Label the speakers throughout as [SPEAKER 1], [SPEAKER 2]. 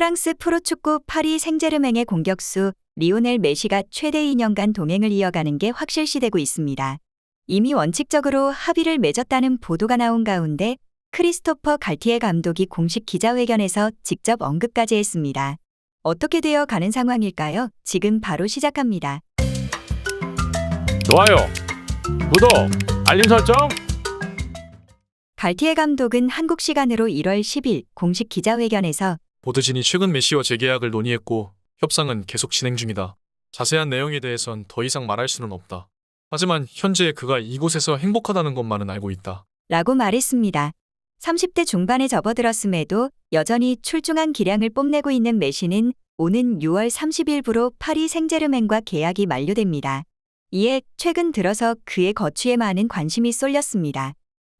[SPEAKER 1] 프랑스 프로축구 파리 생제르맹의 공격수 리오넬 메시가 최대 2년간 동행을 이어가는 게 확실시되고 있습니다. 이미 원칙적으로 합의를 맺었다는 보도가 나온 가운데 크리스토퍼 갈티에 감독이 공식 기자회견에서 직접 언급까지 했습니다. 어떻게 되어 가는 상황일까요? 지금 바로 시작합니다.
[SPEAKER 2] 좋아요, 구독, 알림 설정.
[SPEAKER 1] 갈티에 감독은 한국 시간으로 1월 10일 공식 기자회견에서
[SPEAKER 3] 보드진이 최근 메시와 재계약을 논의했고 협상은 계속 진행 중이다. 자세한 내용에 대해선 더 이상 말할 수는 없다. 하지만 현재 그가 이곳에서 행복하다는 것만은 알고 있다.
[SPEAKER 1] 라고 말했습니다. 30대 중반에 접어들었음에도 여전히 출중한 기량을 뽐내고 있는 메시는 오는 6월 30일부로 파리 생제르맹과 계약이 만료됩니다. 이에 최근 들어서 그의 거취에 많은 관심이 쏠렸습니다.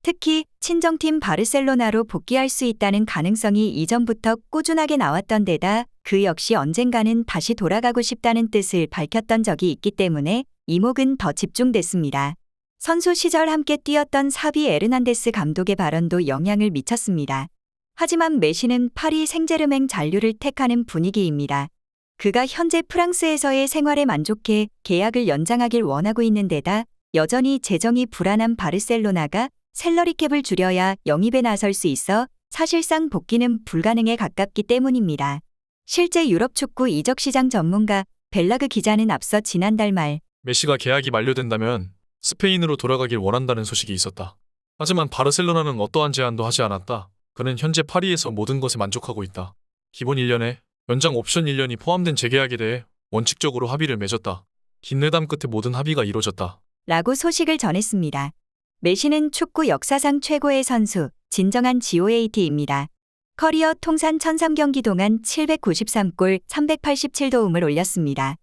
[SPEAKER 1] 특히 친정팀 바르셀로나로 복귀할 수 있다는 가능성이 이전부터 꾸준하게 나왔던 데다 그 역시 언젠가는 다시 돌아가고 싶다는 뜻을 밝혔던 적이 있기 때문에 이목은 더 집중됐습니다. 선수 시절 함께 뛰었던 사비 에르난데스 감독의 발언도 영향을 미쳤습니다. 하지만 메시는 파리 생제르맹 잔류를 택하는 분위기입니다. 그가 현재 프랑스에서의 생활에 만족해 계약을 연장하길 원하고 있는 데다 여전히 재정이 불안한 바르셀로나가 셀러리 캡을 줄여야 영입에 나설 수 있어 사실상 복귀는 불가능에 가깝기 때문입니다. 실제 유럽 축구 이적 시장 전문가 벨라그 기자는 앞서 지난달 말
[SPEAKER 3] 메시가 계약이 만료된다면 스페인으로 돌아가길 원한다는 소식이 있었다. 하지만 바르셀로나는 어떠한 제안도 하지 않았다. 그는 현재 파리에서 모든 것에 만족하고 있다. 기본 1년에 연장 옵션 1년이 포함된 재계약에 대해 원칙적으로 합의를 맺었다. 긴 내담 끝에 모든 합의가 이루어졌다. 라고
[SPEAKER 1] 소식을 전했습니다. 메시는 축구 역사상 최고의 선수, 진정한 GOAT입니다. 커리어 통산 1003경기 동안 793골 387도움을 올렸습니다.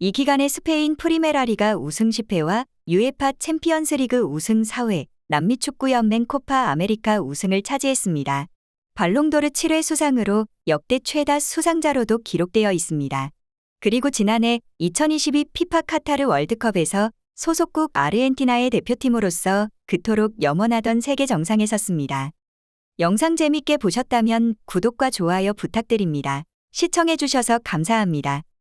[SPEAKER 1] 이 기간에 스페인 프리메라리가 우승 10회와 유에파 챔피언스리그 우승 4회, 남미 축구 연맹 코파 아메리카 우승을 차지했습니다. 발롱도르 7회 수상으로 역대 최다 수상자로도 기록되어 있습니다. 그리고 지난해 2022 피파 카타르 월드컵에서 소속국 아르헨티나의 대표팀으로서 그토록 염원하던 세계 정상에 섰습니다. 영상 재밌게 보셨다면 구독과 좋아요 부탁드립니다. 시청해주셔서 감사합니다.